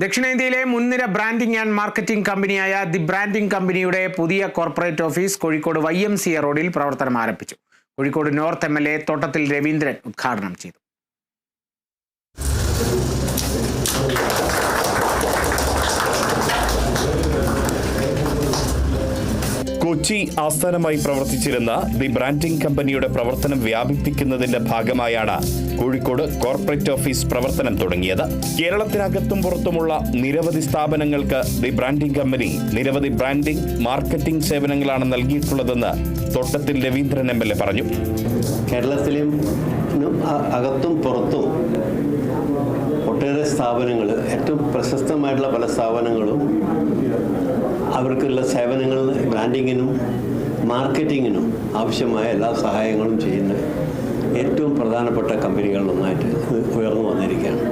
ദക്ഷിണേന്ത്യയിലെ മുൻനിര branding and marketing കമ്പനിയായ ദി ബ്രാൻഡിംഗ് കമ്പനിയുടെ പുതിയ corporate office Kozhikode Y M C A റോഡിൽ പ്രവർത്തനം ആരംഭിച്ചു. Kozhikode north M L A Thottathil Raveendran ഉദ്ഘാടനം ചെയ്തു. കൊച്ചി ആസ്ഥാനമായി പ്രവർത്തിച്ചിരുന്ന ദി ബ്രാൻഡിംഗ് കമ്പനിയുടെ പ്രവർത്തനം വ്യാപിപ്പിക്കുന്നതിന്റെ ഭാഗമായാണ് കോഴിക്കോട് കോർപ്പറേറ്റ് ഓഫീസ് പ്രവർത്തനം തുടങ്ങിയത്. കേരളത്തിനകത്തും പുറത്തുമുള്ള നിരവധി സ്ഥാപനങ്ങൾക്ക് ദി ബ്രാൻഡിംഗ് കമ്പനി നിരവധി ബ്രാൻഡിംഗ് മാർക്കറ്റിംഗ് സേവനങ്ങളാണ് നൽകിയിട്ടുള്ളതെന്ന് Thottathil Raveendran M L A പറഞ്ഞു. കേരളത്തിലും അകത്തും പുറത്തും ഒട്ടേറെ സ്ഥാപനങ്ങൾ ഏറ്റവും പ്രശസ്തമായിട്ടുള്ള പല സ്ഥാപനങ്ങളും അവർക്കുള്ള സേവനങ്ങൾ ബ്രാൻഡിങ്ങിനും മാർക്കറ്റിങ്ങിനും ആവശ്യമായ എല്ലാ സഹായങ്ങളും ചെയ്യുന്ന ഏറ്റവും പ്രധാനപ്പെട്ട കമ്പനികളിലൊന്നായിട്ട് ഉയർന്നു വന്നിരിക്കുകയാണ്.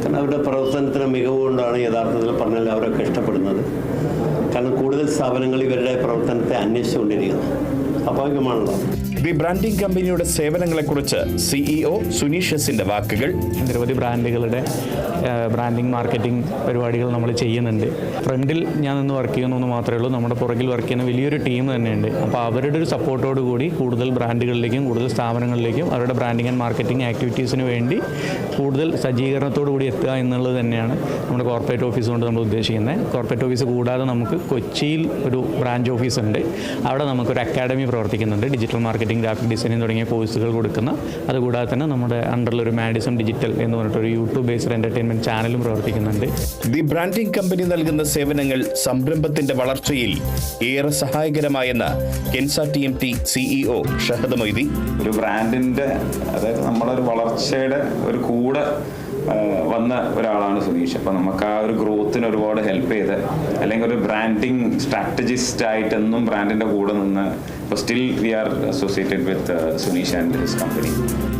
കാരണം അവരുടെ പ്രവർത്തനത്തിന് മികവ് കൊണ്ടാണ് യഥാർത്ഥത്തിൽ പറഞ്ഞാൽ അവരൊക്കെ ഇഷ്ടപ്പെടുന്നത്. കാരണം കൂടുതൽ സ്ഥാപനങ്ങൾ ഇവരുടെ പ്രവർത്തനത്തെ അന്വേഷിച്ചുകൊണ്ടിരിക്കുന്നു. സ്വാഭാവികമാണല്ലോ ദി ബ്രാൻഡിംഗ് കമ്പനിയുടെ സേവനങ്ങളെക്കുറിച്ച് സിഇഒ സുനീഷസിന്റെ വാക്കുകൾ. നിരവധി ബ്രാൻഡുകളുടെ ബ്രാൻഡിംഗ് മാർക്കറ്റിംഗ് പരിപാടികൾ നമ്മൾ ചെയ്യുന്നുണ്ട്. ഫ്രണ്ടിൽ ഞാൻ നിന്ന് വർക്ക് ചെയ്യുന്നു എന്ന് മാത്രമേ ഉള്ളൂ. നമ്മുടെ പുറകിൽ വർക്ക് ചെയ്യുന്ന വലിയൊരു ടീം തന്നെയുണ്ട്. അപ്പോൾ അവരുടെ ഒരു സപ്പോർട്ടോട് കൂടി കൂടുതൽ ബ്രാൻഡുകളിലേക്കും കൂടുതൽ സ്ഥാപനങ്ങളിലേക്കും അവരുടെ ബ്രാൻഡിംഗ് ആൻഡ് മാർക്കറ്റിംഗ് ആക്ടിവിറ്റീസിന് വേണ്ടി കൂടുതൽ സജ്ജീകരണത്തോടു കൂടി എത്തുക എന്നുള്ളത് തന്നെയാണ് നമ്മുടെ കോർപ്പറേറ്റ് ഓഫീസ് കൊണ്ട് നമ്മൾ ഉദ്ദേശിക്കുന്നത്. കോർപ്പറേറ്റ് ഓഫീസ് കൂടാതെ നമുക്ക് കൊച്ചിയിൽ ഒരു ബ്രാഞ്ച് ഓഫീസ് ഉണ്ട് അവിടെ നമുക്കൊരു അക്കാഡമി പ്രവർത്തിക്കുന്നുണ്ട്. ഡിജിറ്റൽ മാർക്കറ്റിംഗ് ഗ്രാഫിക് ഡിസൈനിങ് തുടങ്ങിയ കോഴ്സുകൾ കൊടുക്കുന്ന അതുകൂടാതെ തന്നെ നമ്മുടെ അണ്ടറിൽ ഒരു മാഡിസം ഡിജിറ്റൽ എന്ന് പറഞ്ഞിട്ടൊരു യൂട്യൂബ് ബേസ്ഡ് എന്റർടൈൻമെന്റ് ചാനലും പ്രവർത്തിക്കുന്നുണ്ട്. ദി ബ്രാൻഡിംഗ് കമ്പനി നൽകുന്ന സേവനങ്ങൾ സംരംഭത്തിന്റെ വളർച്ചയിൽ ഏറെ സഹായകരമായെന്ന് Kensa T M T CEO Shahad Moithy ഒരു ബ്രാൻഡിന്റെ അതായത് നമ്മളൊരു വളർച്ചയുടെ ഒരു കൂടെ വന്ന ഒരാളാണ് സുനീഷ്. അപ്പൊ നമുക്ക് ആ ഒരു ഗ്രോത്തിന് ഒരുപാട് ഹെൽപ്പ് ചെയ്ത് അല്ലെങ്കിൽ ഒരു ബ്രാൻഡിങ് സ്ട്രാറ്റജിസ്റ്റ് ആയിട്ടെന്നും ബ്രാൻഡിന്റെ കൂടെ നിന്ന് still we are associated with Suneesh and his company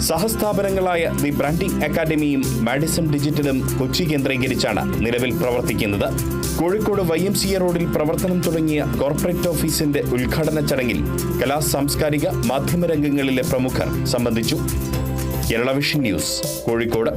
സഹസ്ഥാപനങ്ങളായ the branding അക്കാദമിയും മാഡിസൺ ഡിജിറ്റലും കൊച്ചി കേന്ദ്രീകരിച്ചാണ് നിലവിൽ പ്രവർത്തിക്കുന്നത്. Kozhikode Y M C A റോഡിൽ പ്രവർത്തനം തുടങ്ങിയ കോർപ്പറേറ്റ് ഓഫീസിന്റെ ഉദ്ഘാടന ചടങ്ങിൽ കലാ സാംസ്കാരിക മാധ്യമരംഗങ്ങളിലെ പ്രമുഖർ സംബന്ധിച്ചു. Kerala vision news Kozhikode.